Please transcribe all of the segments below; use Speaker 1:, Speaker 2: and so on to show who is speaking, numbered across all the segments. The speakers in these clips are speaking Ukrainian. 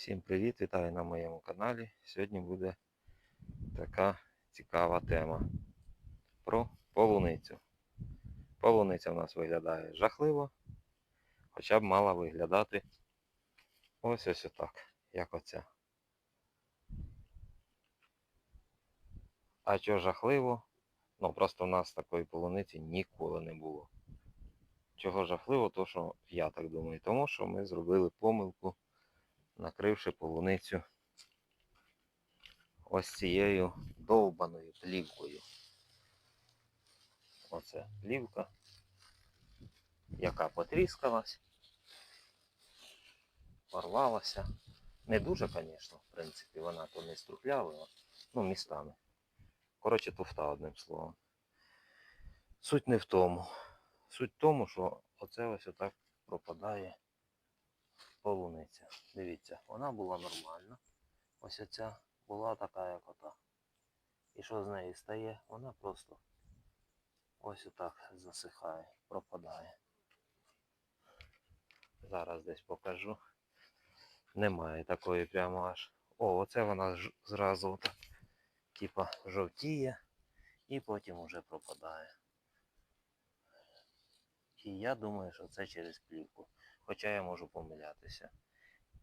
Speaker 1: Всім привіт, вітаю на моєму каналі. Сьогодні буде така цікава тема про полуницю. Полуниця в нас виглядає жахливо, хоча б мала виглядати ось ось отак, як оця. А що жахливо? Ну просто в нас такої полуниці ніколи не було. Чого жахливо, то що я так думаю, тому що ми зробили помилку накривши полуницю ось цією довбаною плівкою. Оце плівка, яка потріскалась, порвалася. Не дуже, звісно, в принципі, вона то не струхлявила, ну, містами. Коротше, туфта, одним словом. Суть не в тому. Суть в тому, що оце ось отак пропадає полуниця. Дивіться, вона була нормальна. Ось оця була така, як ота. І що з неї стає? Вона просто ось отак засихає, пропадає. Зараз десь покажу. Немає такої прямо аж. О, оце вона ж- зразу отак, типа жовтіє і потім уже пропадає. І я думаю, що це через плівку. Хоча я можу помилятися.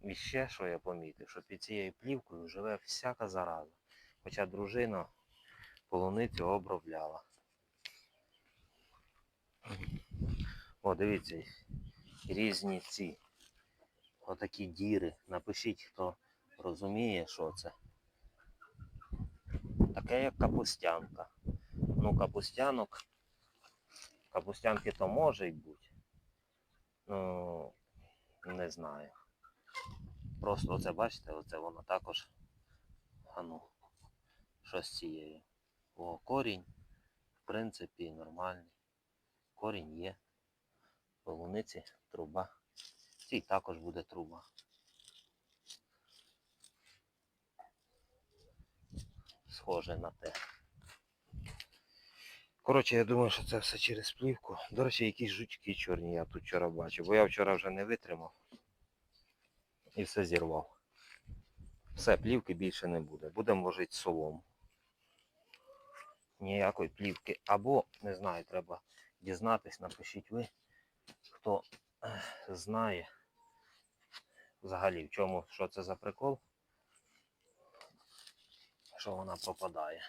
Speaker 1: І ще, що я помітив, що під цією плівкою живе всяка зараза. Хоча дружина полуницю обробляла. О, дивіться, різні ці отакі діри. Напишіть, хто розуміє, що це. Таке як капустянка. Ну, капустянок. Капустянки то може й бути. Ну, не знаю. Просто оце бачите, оце воно також. А ну, що з цією? О, корінь, в принципі, нормальний. Корінь є. Полуниці труба. Цій також буде труба. Схоже на те. Коротше, я думаю, що це все через плівку. До речі, якісь жучки чорні я тут вчора бачив, бо я вчора вже не витримав і все зірвав. Все, плівки більше не буде. Будемо ложити солому. Ніякої плівки. Або, не знаю, треба дізнатись, напишіть ви, хто знає взагалі в чому, що це за прикол, що вона пропадає.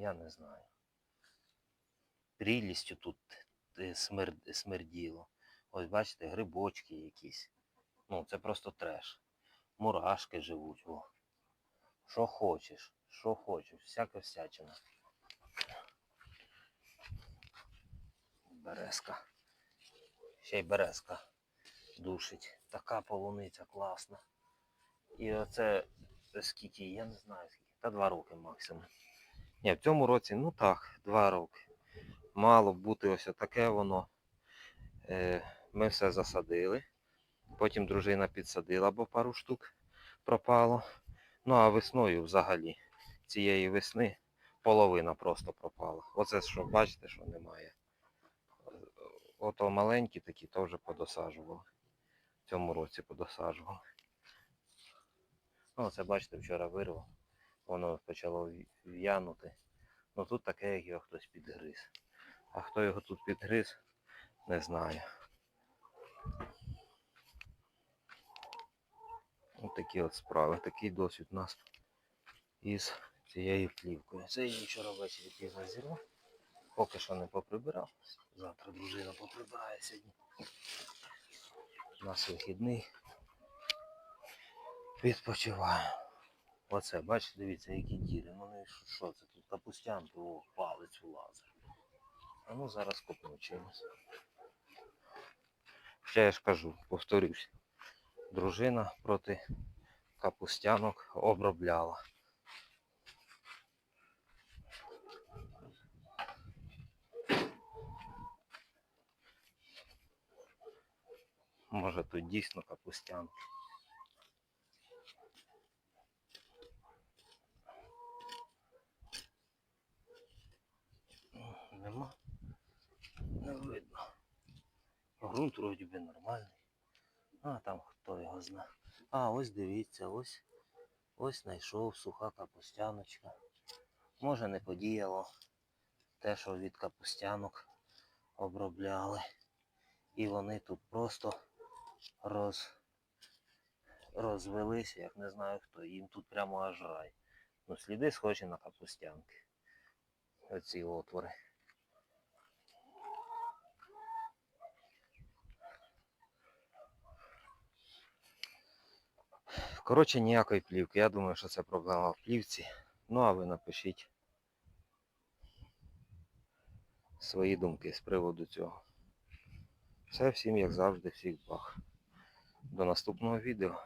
Speaker 1: Я не знаю. Прілістю тут е, смер... смерділо. Ось бачите, грибочки якісь. Ну, це просто треш. Мурашки живуть. О. Що хочеш, що хочеш, всяка всячина. Березка. Ще й березка душить. Така полуниця класна. І оце скільки, я не знаю скільки. Та два роки максимум. Ні, в цьому році, ну так, два роки. Мало бути ось таке воно. Е, ми все засадили. Потім дружина підсадила, бо пару штук пропало. Ну а весною взагалі цієї весни половина просто пропала. Оце що бачите, що немає. Ото маленькі такі теж подосаджували. В цьому році подосаджували. Ну, це бачите, вчора вирвав. Воно почало в'янути. Ну тут таке, як його хтось підгриз. А хто його тут підгриз, не знаю. Ось такі от справи. Такий досвід у нас із цією плівкою. Це я вчора ввечері пізно зірвав. Поки що не поприбирав. Завтра дружина поприбирає сьогодні. У нас вихідний. Відпочиваю. Оце, бачите, дивіться, які діри. Ну ну і що- це тут? Капустянки, о, палець влазить. А ну зараз купимо чимось. Ще я ж кажу, повторюсь. Дружина проти капустянок обробляла. Може тут дійсно капустянки. Нема. Не видно. Грунт вроді би нормальний. А там хто його знає. А, ось дивіться, ось. Ось знайшов суха капустяночка. Може не подіяло те, що від капустянок обробляли. І вони тут просто роз... розвелися, як не знаю хто. Їм тут прямо аж рай. Ну, сліди схожі на капустянки. Оці отвори. Коротше, ніякої плівки. Я думаю, що це проблема в плівці. Ну, а ви напишіть свої думки з приводу цього. Все, всім, як завжди, всіх благ. До наступного відео.